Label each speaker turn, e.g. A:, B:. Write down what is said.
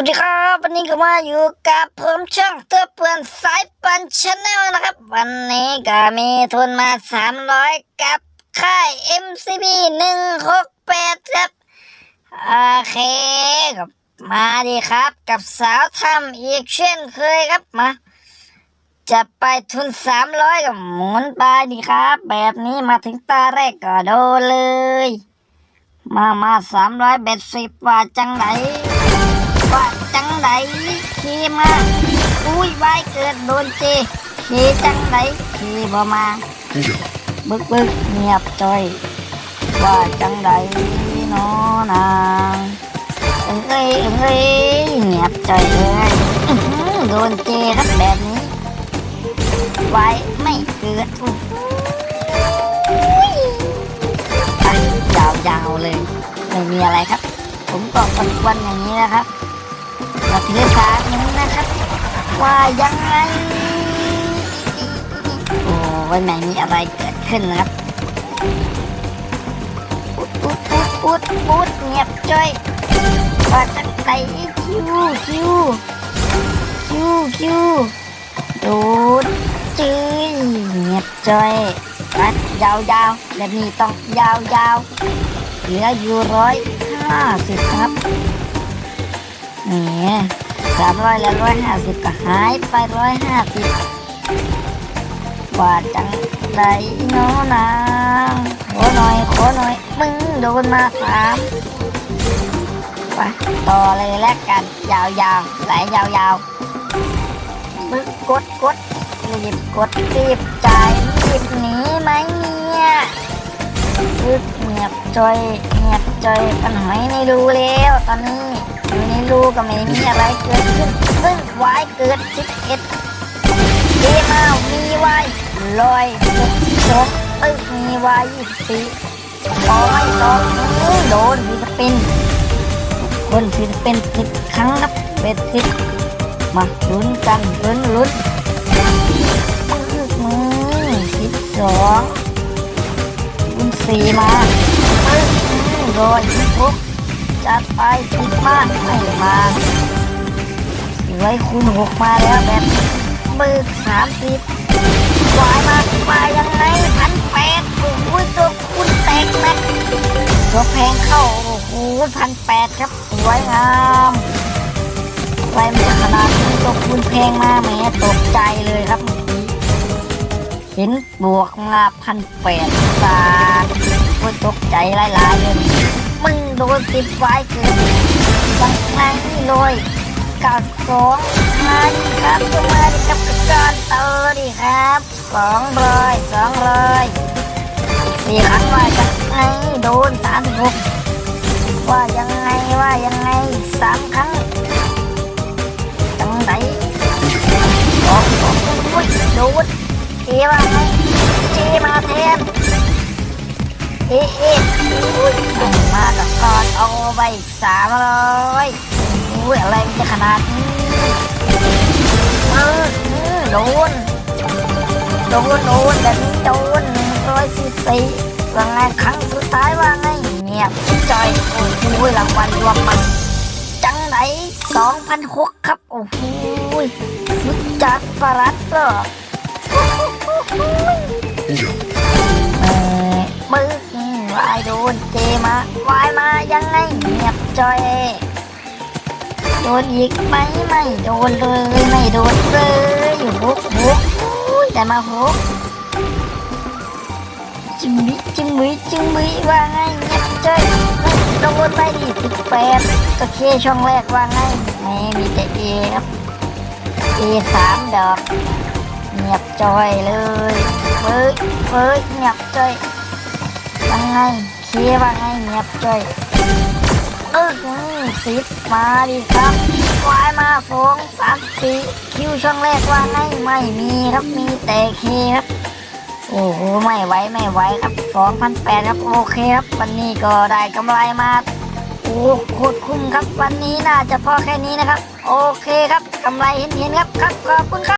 A: วัสดีครับ วันนี้ก็มาอยู่กับผมช่องเตัวเปื่อนสายปันชาแนลนะครับ วันนี้ก็มีทุนมาสามร้อยกับค่าย MCB หนึ่งหกแปดครับ โอเคครับมาดีครับ กับสาวทำอีกเช่นเคยครับมา จะไปทุนสามร้อยกับหมุนไปดีครับ แบบนี้มาถึงตาแรกก็โดนเลย มามาสามร้อยเบ็ดสิบว่าจังไหน ว่าจังไดขี่มาอุ้ยไว้เกิดโดนเจขี่จังไดขี่บ่มาบึกบึกเงียบจอยว่าจังไดเน้อนางเอ้ยเอ้ยเอ้ยเงียบจอยเลยอื้อหือโดนเจครับแบบนี้ไว้ไม่เกิดอุ้ยไปยาวๆเลยไม่มีอะไรครับ ผมก็วันๆอย่างนี้นะครับ มาถือสารนี้นะครับ ว่ายังไงโอ้ยไม่มีอะไรเกิดขึ้นนะครับอุดอุดอุดอุดอุดเงียบจ้อยว่าจะไต่คิวคิวคิวคิวดูดจื้ยเงียบจ้อยปัดยาวๆแบบนี้ต้องยาวๆเหลืออยู่ร้อยห้าสิบครับ นี่สามร้อยและร้อยห้าสิบก็หายไปร้อยห้าสิบว่าจังไรน้นางขอหน่อยขอหน่อย มึงโดนมาสามไปต่อเลยแล้วกัน ยาวๆไหลยาวๆมึงกดกดรีบกดรีบจ่ายรีบหนีไหมเนี่ย รึกเงียบจอยเงียบจอยกันหอยในรูแล้ว ตอนนี้อยู่ในรูก็ไม่มีอะไรเกิดขึ้นซึ่งวายเกิดสิบเอ็ดเดมามีวายลอยหกสองตึกมีวายยี่สิบสี่ต่อไม่ต่ออื้อโดนฟิลิปปินส์คนฟิลิปปินส์สิบครั้งครับเป็นสิบมาลุ้นกันลุ้นลุ้นมือสิบสอง สี่มาตึกอื้อโดนสิบหกจัดไปสิบมากไม่มาไว้คูณหกมาแล้วแบบมือสามสิบวายมามายังไงพันแปดโอ้โหตัวคูณแตกนะตัวแพงเข้าโอ้โหพันแปดครับสวยงามไวมันจะขนาดนี้ตัวคูณแพงมากแหมตกใจเลยครับ เห็นบวกมาพันแปดบาทโอ้ยตกใจหลายๆเลยมึงโดนติดไว้เกินบังไงเลยกับสองมาดิครับก็มาดิครับกระจอนเตอร์ดิครับสองร้อยสองร้อยสี่ครั้งว่ายังไงโดนสามหกว่ายังไงว่ายังไงสามครั้งจังไหนสองสองโดน จว่าไงเจมาแทนอ๊ะเอ๊ะอุ้ยไม่มากับก่อนเอาไปสามร้อยอุ้ยอะไรมันจะขนาดนี้เออโดนโดนโดนแบบนี้โดนหนึ่งร้อยสี่สี่ว่าไงครั้งสุดท้ายว่าไงเงียบจอยโอ้โหรางวัลรวมมันจังไหนสองพันหกครับ โอ้โหจัดประหลัดเอ่อ มึกวายโดนเจมาวายมายังไงเงียบจอย โดนอีกไหมไม่โดนเลยไม่โดนเลยหกหกอุ้ยแต่มาหกจิมบิจิมบิจิมบิว่าไงเงียบจอยโดนไปดิสิบแปดก็เคช่องแรกว่าไงไม่มีแต่เอครับเอสามดอก เงียบจอยเลยเฮ้ยเฮ้ยเงียบจอยว่าไงเคว่าไงเงียบจอยเออสิบมาดิครับควายมาสองสามสีคิวช่องแรกว่าไงไม่มีครับมีแต่เคครับโอ้โหไม่ไหวไม่ไหวครับสองพันแปดครับโอเคครับ วันนี้ก็ได้กำไรมาโอ้โคตรคุ้มครับวันนี้น่าจะพอแค่นี้นะครับ โอเคครับกำไรเห็นๆครับครับขอบคุณครับ